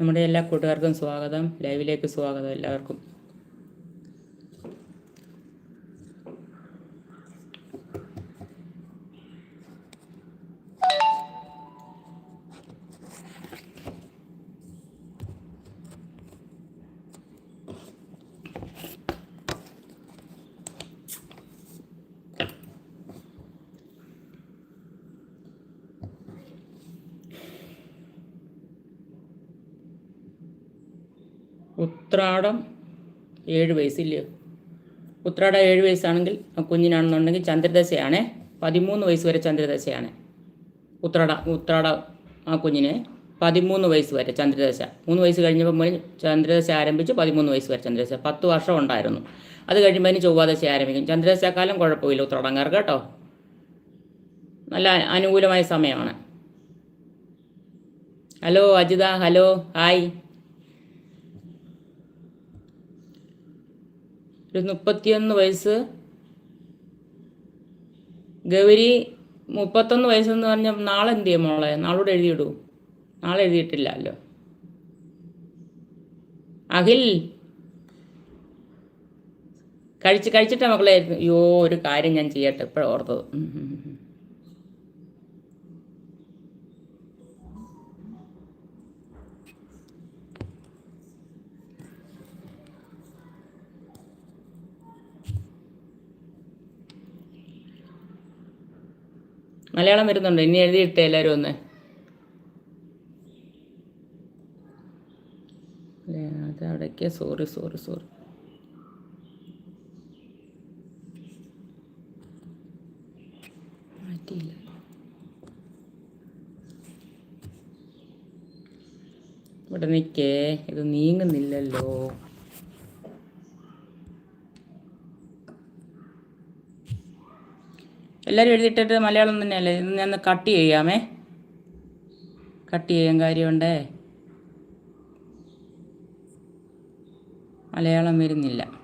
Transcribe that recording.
നമ്മുടെ എല്ലാ കൂട്ടുകാർക്കും സ്വാഗതം. ലൈവിലേക്ക് സ്വാഗതം എല്ലാവർക്കും. ഉത്രാടം ഏഴ് വയസ്സില്ലയോ ഉത്രാടം ഏഴ് വയസ്സാണെങ്കിൽ കുഞ്ഞിനാണെന്നുണ്ടെങ്കിൽ ചന്ദ്രദശയാണ്. പതിമൂന്ന് വയസ്സ് വരെ ചന്ദ്രദശയാണ്. ഉത്രാട ഉത്രാട ആ കുഞ്ഞിന് പതിമൂന്ന് വയസ്സ് വരെ ചന്ദ്രദശ. മൂന്ന് വയസ്സ് കഴിഞ്ഞപ്പോൾ മുതൽ ചന്ദ്രദശ ആരംഭിച്ച് പതിമൂന്ന് വയസ്സ് വരെ ചന്ദ്രദശ. പത്ത് വർഷം ഉണ്ടായിരുന്നു. അത് കഴിയുമ്പോൾ അതിന് ചൊവ്വാദശ ആരംഭിക്കും. ചന്ദ്രദശക്കാലം കുഴപ്പമില്ല ഉത്രാടങ്ങാർക്ക് കേട്ടോ. നല്ല അനുകൂലമായ സമയമാണ്. Hello Ajitha hello hi. ഒരു മുപ്പത്തിയൊന്ന് വയസ്സ്. ഗൗരി മുപ്പത്തൊന്ന് വയസ്സെന്ന് പറഞ്ഞ നാളെ എന്ത് ചെയ്യും മോളെ? നാളോട് എഴുതിയിടൂ. നാളെ എഴുതിയിട്ടില്ലല്ലോ. അഖിൽ. കഴിച്ച് കഴിച്ചിട്ടാ മക്കളെ. അയ്യോ ഒരു കാര്യം ഞാൻ ചെയ്യട്ടെ. ഇപ്പോഴാണ് മലയാളം വരുന്നുണ്ട്? ഇനി എഴുതിയിട്ടേ എല്ലാവരും ഒന്ന്. അത് സോറി സോറി സോറി. മാറ്റിയില്ല. ഇവിടെ നിൽക്കേ ഇത് നീങ്ങുന്നില്ലല്ലോ. എല്ലാവരും എഴുതിയിട്ടിട്ട് മലയാളം തന്നെയല്ലേ? ഇന്ന് ഞാൻ കട്ട് ചെയ്യാമേ. കട്ട് ചെയ്യാൻ കാര്യമുണ്ടേ? മലയാളം വരുന്നില്ല.